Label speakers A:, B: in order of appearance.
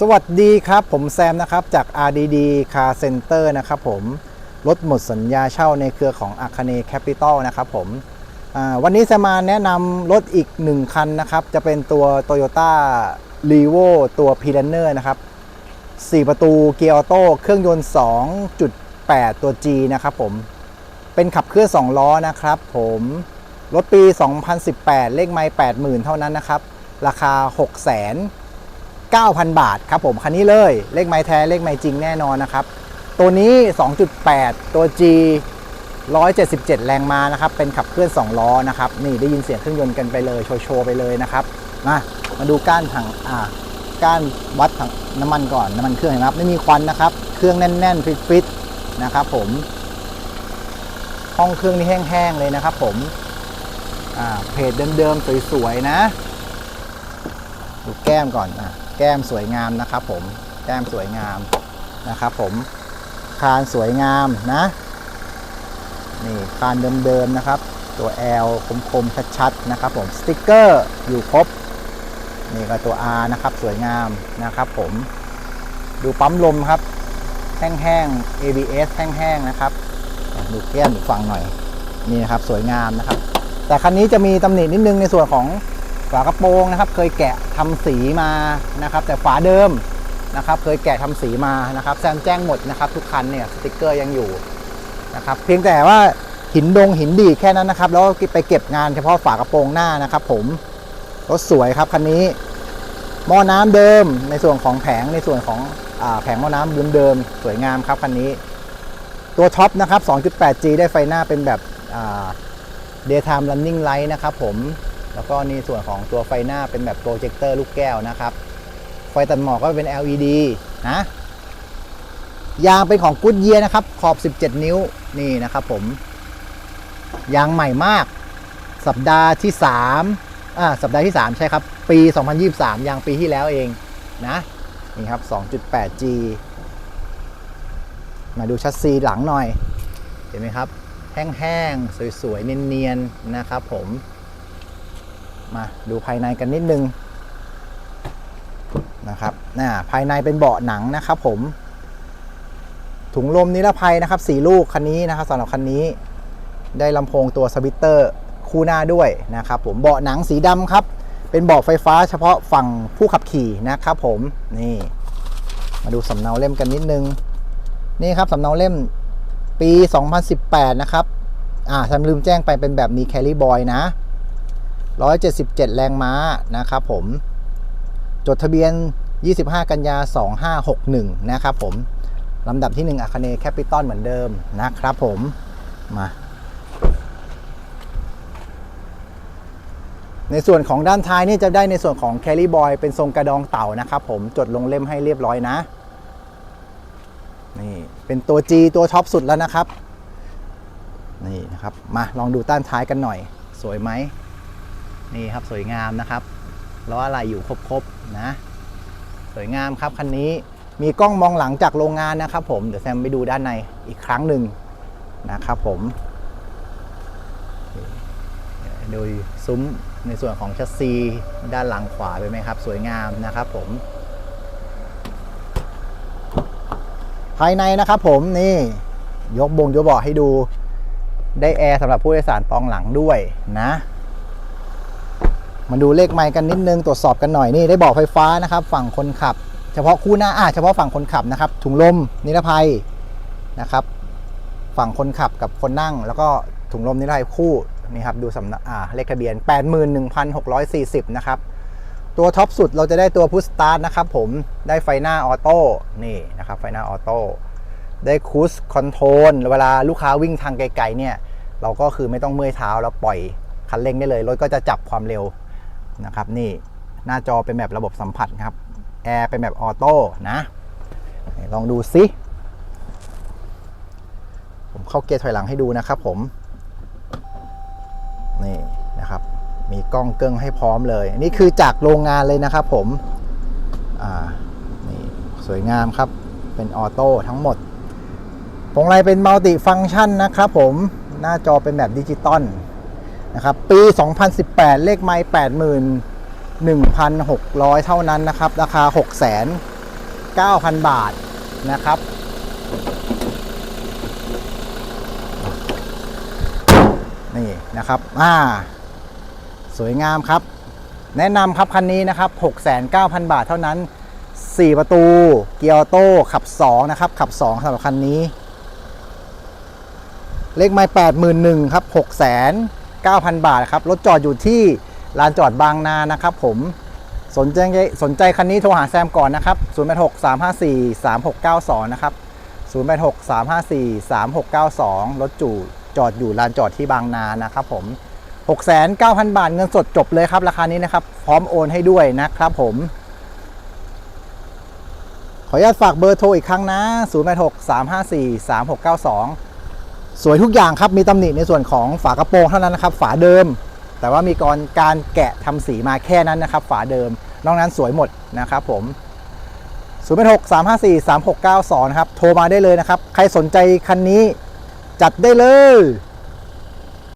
A: สวัสดีครับ ผมแซมนะครับ จาก RDD Car Center นะครับผมรถหมดสัญญาเช่าในเครือของ a k a n e Capital นะครับผมวันนี้จะมาแนะนำรถอีก 1 คันนะครับ จะเป็นตัว Toyota r e v o ตัว p l a n e r นะครับ 4 ประตูเกียร์ออโต้เครื่องยนต์ 2.8 ตัว G นะครับผม เป็นขับเคลื่อน 2 ล้อนะครับผมรถปี 2018 เลขไมล์80,000 เท่านั้นนะครับ ราคา 6 0 0 0 0 9,000 บาทครับผมคันนี้เลยเลขไม้แท้เลขไม้จริงแน่นอนนะครับ ตัวนี้ 2.8 ตัว G 177 แรงม้านะครับ เป็นขับเคลื่อน 2 ล้อนะครับ นี่ได้ยินเสียงเครื่องยนต์กันไปเลยโชว์ไปเลยนะครับ มามาดูก้านถังอ่าก้านวัดถังน้ำมันก่อนน้ำมันเครื่องนไหมครับ ไม่มีควันนะครับ เครื่องแน่น ๆ ฟิตๆนะครับผม ห้องเครื่องนี่แห้ง ๆ เลยนะครับผมอ่าเพจเดิม ๆ สวย ๆ นะ ดูแก้มก่อนนะ แก้มสวยงามนะครับผมแก้มสวยงามนะครับผมคานสวยงามนะนี่คานเดิมๆนะครับ ตัว L คมๆชัดๆนะครับผมสติกเกอร์อยู่ครบนี่ก็ตัว R นะครับสวยงามนะครับผมดูปั๊มลมครับแห้งๆ ABS แห้งๆนะครับดูแก้มอีกฝั่งหน่อยนี่นะครับสวยงามนะครับ แต่คันนี้จะมีตำหนินิดนึงในส่วนของ ฝากระโปรงนะครับ เคยแกะทำสีมานะครับ แต่ฝาเดิมนะครับ เคยแกะทำสีมานะครับแซมแจ้งหมดนะครับ ทุกคันเนี่ยสติกเกอร์ยังอยู่นะครับ เพียงแต่ว่าหินดงหินดีแค่นั้นนะครับ แล้วก็ไปเก็บงานเฉพาะฝากระโปรงหน้านะครับ ผมรถสวยครับคันนี้หม้อน้ำเดิมในส่วนของแผงในส่วนของอแผงหม้อน้ำเดิมๆสวยงามครับคันนี้ ตัวท็อปนะครับ 2.8G ได้ไฟหน้าเป็นแบบ daytime running light นะครับผม แล้วก็ในส่วนของตัวไฟหน้าเป็นแบบโปรเจคเตอร์ลูกแก้วนะครับ ไฟตัดหมอกก็เป็น LED นะยางเป็นของ Goodyear นะครับ ขอบ 17 นิ้วนี่นะครับผม ยางใหม่มาก สัปดาห์ที่3อ่าสัปดาห์ที่ 3 ใช่ครับ ปี 2023 ยางปีที่แล้วเองนะ นี่ครับ 2.8G มาดูชัสซีหลังหน่อย เห็นไหมครับ แห้งๆ สวยๆ เนียนๆ นะครับผม มาดูภายในกันนิดนึงนะครับน่าภายในเป็นเบาะหนังนะครับผม ถุงลมนิรภัยนะครับสีลูกคันนี้นะครับสำหรับคันนี้ ได้ลำโพงตัวสวิตเตอร์คู่หน้าด้วยนะครับผมเบาะหนังสีดำครับ เป็นเบาะไฟฟ้าเฉพาะฝั่งผู้ขับขี่นะครับผมนี่ มาดูสำเนาเล่มกันนิดนึง นี่ครับสำเนาเล่มปี 2018 นะครับ อ่าทำลืมแจ้งไปเป็นแบบมีแคลรี่บอยนะ 177 แรงม้านะครับผม จดทะเบียน 25 กันยา 2561 นะครับผม ลำดับที่ 1อาคาเนแคปิตอลเหมือนเดิมนะครับผม มา ในส่วนของด้านท้ายนี่จะได้ในส่วนของแคลรี่บอยเป็นทรงกระดองเต่านะครับผม จดลงเล่มให้เรียบร้อยนะ นี่ เป็นตัว G ตัวท็อปสุดแล้วนะครับ นี่นะครับ มาลองดูด้านท้ายกันหน่อย สวยไหม นี่ครับสวยงามนะครับล้ออะไรอยู่ครบๆนะสวยงามครับคันนี้มีกล้องมองหลังจากโรงงานนะครับ ผมเดี๋ยวแซมไปดูด้านในอีกครั้งหนึ่งนะครับผมโดยซุ้มในส่วนของชัสซีด้านหลังขวาไปไหมครับ สวยงามนะครับผม ภายในนะครับผมนี่ยกบงยกบาะให้ดูได้แอร์สำหรับผู้โดยสารตองหลังด้วยนะ มาดูเลขไมค์กันนิดนึงตรวจสอบกันหน่อยนี่ได้บอกไฟฟ้านะครับ ฝั่งคนขับ เฉพาะคู่หน้าอ่าเฉพาะฝั่งคนขับนะครับ ถุงลมนิรภัยนะครับ ฝั่งคนขับกับคนนั่ง แล้วก็ถุงลมนิรภัยคู่นี่ครับดูสำนักอ่าเลขทะเบียน 81,640 นะครับ ตัวท็อปสุดเราจะได้ตัวพุชสตาร์ทนะครับผมได้ไฟหน้าออโต้นี่นะครับไฟหน้าออโต้ได้คูสคอนโทรลเวลาลูกค้าวิ่งทางไกลๆเนี่ย เราก็คือไม่ต้องเมื่อยเท้าเราปล่อยคันเร่งได้เลยรถก็จะจับความเร็ว นะครับนี่หน้าจอเป็นแบบระบบสัมผัสครับแอร์เป็นแบบออโต้นะลองดูซิผมเข้าเกียร์ถอยหลังให้ดูนะครับผม นี่นะครับ มีกล้องเกิ้งให้พร้อมเลย นี่คือจากโรงงานเลยนะครับผมอ่านี่สวยงามครับเป็นออโต้ทั้งหมดพวงมาลัยเป็นมัลติฟังก์ชันนะครับผมหน้าจอเป็นแบบดิจิตอล นะครับปี 2018 เลขไมล์81,600 เท่านั้นนะครับ ราคา609,000 บาทนะครับ นี่นะครับ อ่า สวยงามครับ แนะนำครับคันนี้นะครับ 69,000บาทเท่านั้น 4 ประตู เกียร์ออโต้ขับ 2 นะครับ ขับ 2สำหรับคันนี้ เลขไม้81,000 ครับ 9,000 บาทครับ รถจอดอยู่ที่ลานจอดบางนานะครับผมสนใจสนใจคันนี้โทรหาแซมก่อนนะครับ 086 354 3692 นะครับ 086 354 3692 รถจู่จอดอยู่ลานจอดที่บางนานะครับผม 69,000 บาทเงินสดจบเลยครับ ราคานี้นะครับ พร้อมโอนให้ด้วยนะครับผม ขออนุญาตฝากเบอร์โทรอีกครั้งนะ 086 354 3692 สวยทุกอย่างครับมีตำหนิในส่วนของฝากระโปรงเท่านั้นนะครับ ฝาเดิม แต่ว่ามีกรการแกะทำสีมาแค่นั้นนะครับ ฝาเดิม นอกนั้นสวยหมดนะครับผม086 354 3692นะครับ โทรมาได้เลยนะครับ ใครสนใจคันนี้จัดได้เลย